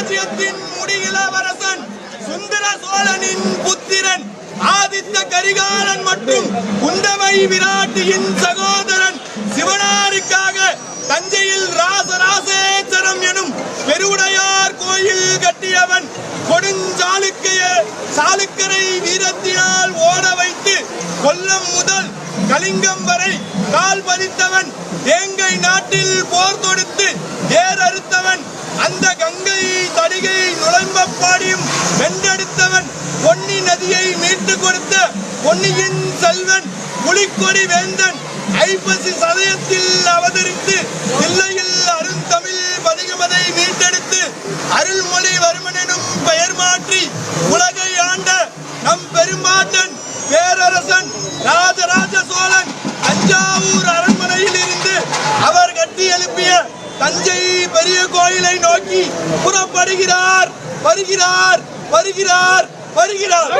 சாம்ராஜ்யத்தின் முடியிலவரசன் சுந்தர சோழனின் புத்திரன் ஆதித்த கரிகாலன் மற்றும் குந்தவை விராட்டியின் சகோதரன் சிவனாருக்காக தஞ்சையில் ராசராசேச்சரம் எனும் பெருவுடையார் கோயில் கட்டியவன் கொடுஞ்சாளுக்கைய சாளுக்கரை வீரத்தினால் ஓட வைத்து கொல்லம் முதல் கலிங்கம் வரை கால் பதித்தவன் தேங்கை நாட்டில் போர் தொடுத்து ஏர் அறுத்தவன் அந்த கங்கை பொன்னி மீட்டு கொடுத்த பொன்னியின் செல்வன் புலிக்கொடி வேந்தன் ஐப்பசி சதயத்தில் அவதரித்து தில்லையில் அருந்தமிழ் பதிகமதை மீட்டெடுத்து அருள்மொழி வருமனும் பெயர் மாற்றி உலகை ஆண்ட நம் பெரும்பாட்டன் பேரரசன் ராஜராஜ சோழன் தஞ்சாவூர் அரண்மனையில் இருந்து அவர் கட்டி எழுப்பிய தஞ்சை பெரிய கோயிலை நோக்கி புறப்படுகிறார் வருகிறார் வருகிறார் வருகிறார்.